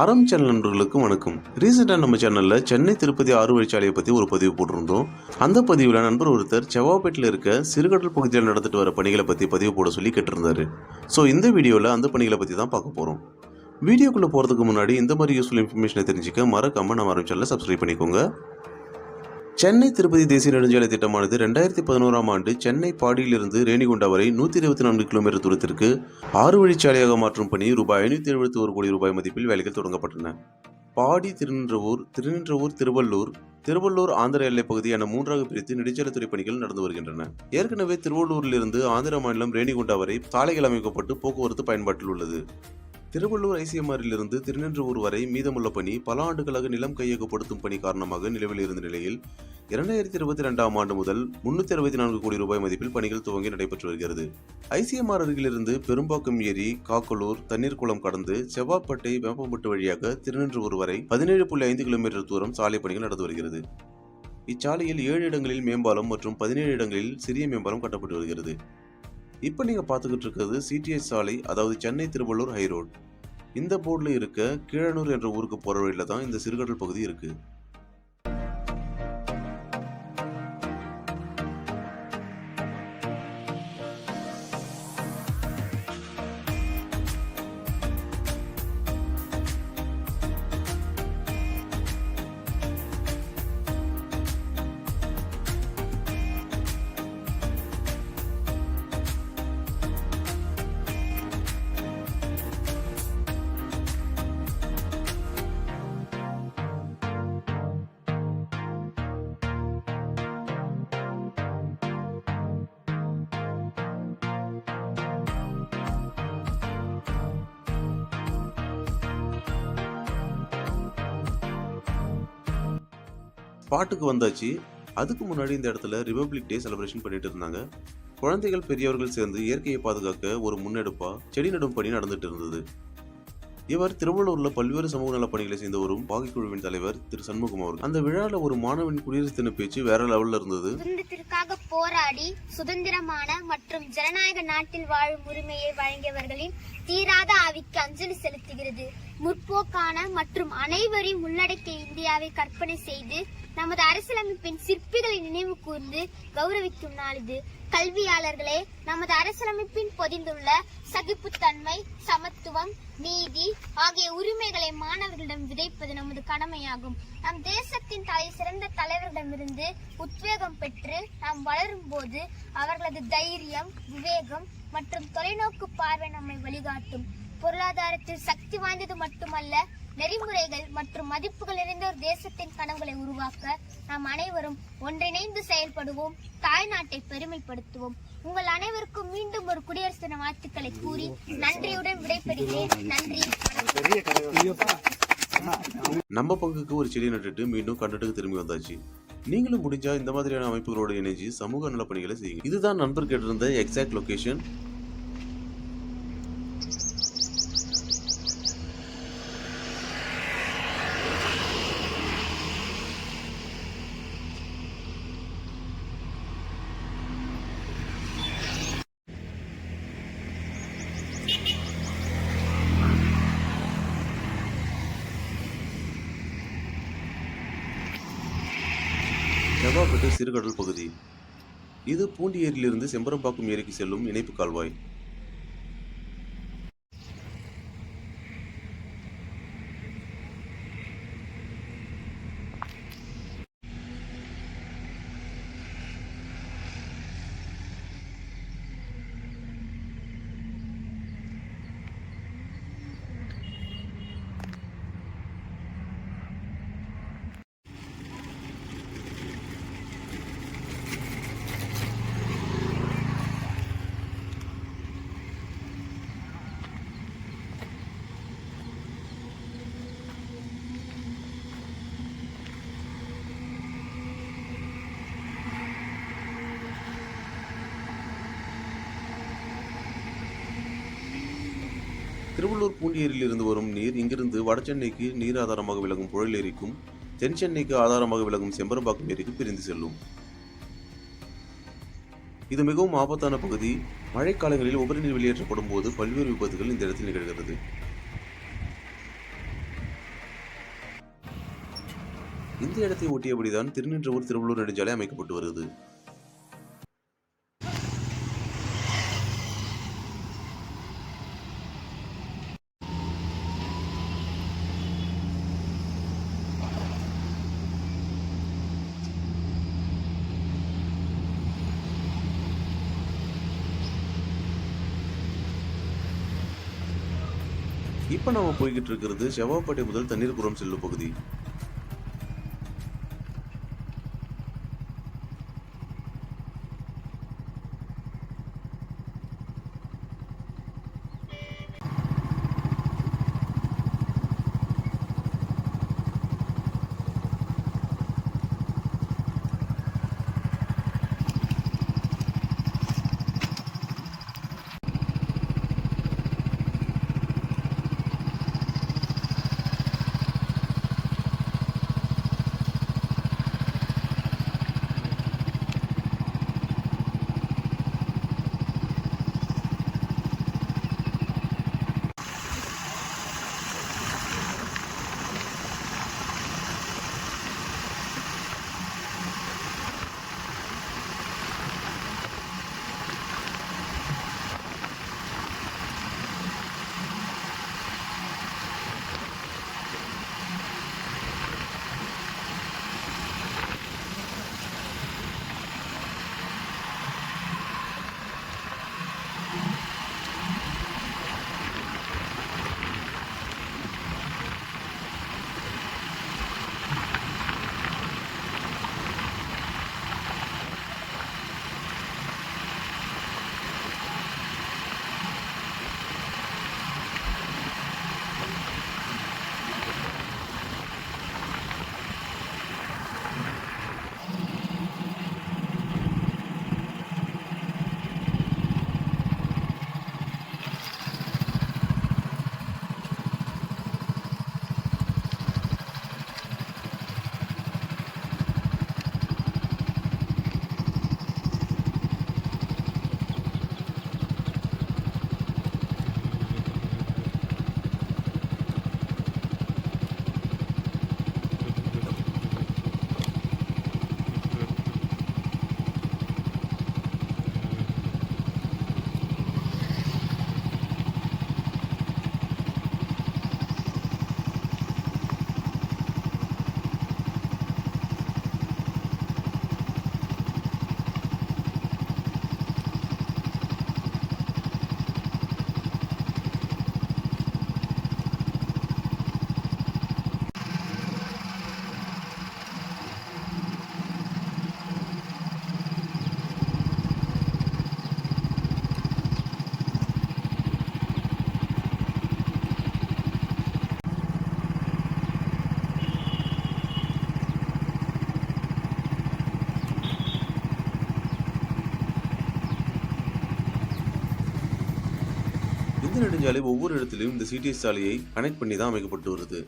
அறம் சேனல் நண்பர்களுக்கு வணக்கம். ரீசெண்டாக நம்ம சேனலில் சென்னை திருப்பதி ஆறு வழிச்சாலையை பற்றி ஒரு பதிவு போட்டிருந்தோம். அந்த பதிவில் நண்பர் ஒருத்தர் செவ்வாப்பேட்டில் இருக்க சிறுகடல் பகுதியில் நடந்துட்டு வர பணிகளை பற்றி பதிவு போட சொல்லி கேட்டிருந்தாரு. ஸோ இந்த வீடியோவில் அந்த பணிகளை பற்றி தான் பார்க்க போகிறோம் வீடியோக்குள்ளே போகிறதுக்கு முன்னாடி இந்த மாதிரி யூஸ்ஃபுல் இன்ஃபர்மேஷனை தெரிஞ்சுக்க மறக்காமல் நம்ம ஆரம்பிச்சாலில் சப்ஸ்கிரைப் பண்ணிக்கோங்க. சென்னை திருப்பதி தேசிய நெடுஞ்சாலை திட்டமானது ரெண்டாயிரத்தி பதினோராம் ஆண்டு சென்னை பாடியிலிருந்து ரேணிகுண்டா வரை நூற்றி இருபத்தி நான்கு கிலோமீட்டர் தூரத்திற்கு ஆறு வழிச்சாலையாக மாற்றும் பணி ரூபாய் ஐநூற்றி எழுபத்தி ஒரு கோடி ரூபாய் மதிப்பில் வேலைகள் தொடங்கப்பட்டன. பாடி திருநின்றவூர் திருநின்றவூர் திருவள்ளூர் திருவள்ளூர் ஆந்திர எல்லைப் பகுதி என மூன்றாக பிரித்து நெடுஞ்சாலைத்துறை பணிகள் நடந்து வருகின்றன. ஏற்கனவே திருவள்ளூரிலிருந்து ஆந்திர மாநிலம் ரேணிகுண்டா வரை சாலைகள் அமைக்கப்பட்டு போக்குவரத்து பயன்பாட்டில் உள்ளது. திருவள்ளூர் ஐசிஎம்ஆரிலிருந்து திருநின்றவூர் வரை மீதமுள்ள பணி பல ஆண்டுகளாக நிலம் கையகப்படுத்தும் பணி காரணமாக நிலவில் இருந்த நிலையில் இரண்டாயிரத்தி இருபத்தி ரெண்டாம் ஆண்டு முதல் முன்னூத்தி அறுபத்தி நான்கு கோடி ரூபாய் மதிப்பில் பணிகள் துவங்கி நடைபெற்று வருகிறது. ஐசிஎம்ஆர் அருகிலிருந்து பெரும்பாக்கம் ஏரி காக்கலூர் தண்ணீர் குளம் கடந்து செவ்வாப்பேட்டை வேப்பம்பட்டு வழியாக திருநின்றவூர் வரை பதினேழு புள்ளி ஐந்து கிலோமீட்டர் தூரம் சாலை பணிகள் நடந்து வருகிறது. இச்சாலையில் ஏழு இடங்களில் மேம்பாலம் மற்றும் பதினேழு இடங்களில் சிறிய மேம்பாலம் கட்டப்பட்டு வருகிறது. இப்போ நீங்கள் பார்த்துக்கிட்டு இருக்கிறது சிடிஎஸ் சாலை அதாவது சென்னை திருவள்ளூர் ஹை ரோட் இந்த போர்டில் இருக்க கீழனூர் என்ற ஊருக்கு போகிற வழியில் தான் இந்த சிறுகடல் பகுதி இருக்குது ஸ்பாட்டுக்கு வந்தாச்சு. அதுக்கு முன்னாடி இந்த இடத்துல ரிபப்ளிக் டே செலிப்ரேஷன் பண்ணிட்டு இருந்தாங்க. குழந்தைகள் பெரியவர்கள் சேர்ந்து இயற்கையை பாதுகாக்க ஒரு முன்னெடுப்பாக செடி நடும் பணி நடந்துட்டு இருந்தது. இவர் திருவள்ளூரில் பல்வேறு சமூக நல பணிகளை செய்து வரும் பாகிக்குழுவின் தலைவர் திரு சண்முகம் அவர்கள். அந்த விழாவில் ஒரு மாணவன் குடியரசு தின பேச்சு வேற லெவலில் இருந்தது. சுதந்திரத்திற்காக போராடி சுதந்திரமான மற்றும் ஜனநாயக நாட்டில் வாழும் உரிமையை வழங்கியவர்களின் தீராத ஆவிக்கு அஞ்சலி செலுத்துகிறது. முற்போக்கான மற்றும் அனைவரையும் உள்ளடக்கிய இந்தியாவை கற்பனை செய்து நமது அரசியலமைப்பின் சிற்பிகளை நினைவு கூர்ந்து கௌரவிக்கும் நாள் இது கல்வியாளர்களே நமது அரசியலமைப்பின் பொதிந்துள்ள சகிப்புத்தன்மை சமத்துவம் நீதி ஆகிய உரிமைகளை மாணவர்களிடம் விதைப்பது நமது கடமையாகும். நம் தேசத்தின் தலை சிறந்த தலைவர்களிடமிருந்து உத்வேகம் பெற்று நாம் வளரும் போது அவர்களது தைரியம் விவேகம் மற்றும் தொலைநோக்கு பார்வை நம்மை வழிகாட்டும். பொருளாதாரத்தில் சக்தி வாய்ந்தது மட்டுமல்ல நெறிமுறைகள் மற்றும் மதிப்புகள் நிறைந்த ஒரு தேசத்தின் கனவுகளை உருவாக்க நாம் அனைவரும் ஒன்றிணைந்து செயல்படுவோம் தாய்நாட்டை பெருமைப்படுத்துவோம். உங்கள் அனைவருக்கும் மீண்டும் ஒரு குடியரசு தின வாழ்த்துக்களை கூறி நன்றியுடன் விடைபெறுகிறேன். நன்றி. நம்ம பங்குக்கு ஒரு செடி நட்டுட்டு மீண்டும் கன்னட்டுக்கு திரும்பி வந்தாச்சு. நீங்களும் முடிஞ்சா இந்த மாதிரியான அமைப்புகளோடு இணைஞ்சு சமூக நலப்பணிகளை செய்யுங்க. இதுதான் நண்பர் கேட்டிருந்த எக்ஸாக்ட் லொகேஷன் செவ்வாப்பட்டு சிறுகடல் பகுதி. இது பூண்டி ஏரியிலிருந்து செம்பரம்பாக்கம் ஏரிக்கு செல்லும் இணைப்பு கால்வாய். திருவள்ளூர் பூண்டியரில் இருந்து வரும் நீர் இங்கிருந்து வடசென்னைக்கு நீர் ஆதாரமாக விளங்கும் புழல் ஏரிக்கும் தென் சென்னைக்கு ஆதாரமாக விளங்கும் செம்பரம்பாக்கம் ஏரிக்கு பிரிந்து செல்லும். இது மிகவும் ஆபத்தான பகுதி. மழைக்காலங்களில் உபரிநீர் வெளியேற்றப்படும் போது பல்வேறு விபத்துகள் இந்த இடத்தில் நிகழ்கிறது. இந்த இடத்தை ஒட்டியபடிதான் திருநின்றவூர் திருவள்ளூர் நெடுஞ்சாலை அமைக்கப்பட்டு வருகிறது. இப்போ நம்ம போய்கிட்டு இருக்கிறது செவ்வாப்பேட்டை முதல் தண்ணீர்புரம் செல்லும் பகுதி. இந்த ஒவ்வொரு இடத்திலும் இந்த சிடிஎஸ் சாலையை கனெக்ட் பண்ணி தான் அமைக்கப்பட்டு வருது.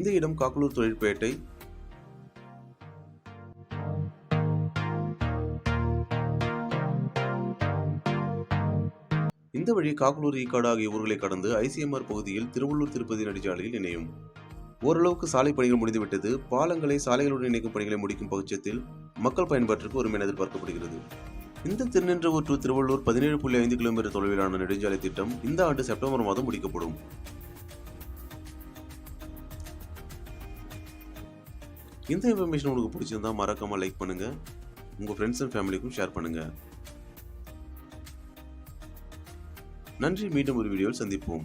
இந்த இடம் காக்கலூர் தொழிற்பேட்டை. இந்த வழி காக்கலூர் ஈக்காடு ஆகிய ஊர்களை கடந்து ஐசிஎம்ஆர் பகுதியில் திருவள்ளூர் திருப்பதி நெடுஞ்சாலையில் இணையும். ஓரளவுக்கு சாலை பணிகள் முடிந்துவிட்டது. பாலங்களை சாலைகளுடன் இணைக்கும் பணிகளை முடிக்கும் பட்சத்தில் மக்கள் பயன்பாட்டிற்கு ஒரு மேல் எதிர்பார்க்கப்படுகிறது. இந்த திருநின்றவூர் டு திருவள்ளூர் பதினேழு புள்ளி ஐந்து கிலோமீட்டர் தொலைவிலான நெடுஞ்சாலை திட்டம் இந்த ஆண்டு செப்டம்பர் மாதம் முடிக்கப்படும். இந்த இன்ஃபர்மேஷன் உங்களுக்கு பிடிச்சிருந்தா மறக்காமல் லைக் பண்ணுங்கள் உங்கள் ஃப்ரெண்ட்ஸ் அண்ட் ஃபேமிலிக்கும் ஷேர் பண்ணுங்கள் நன்றி. மீண்டும் ஒரு வீடியோவில் சந்திப்போம்.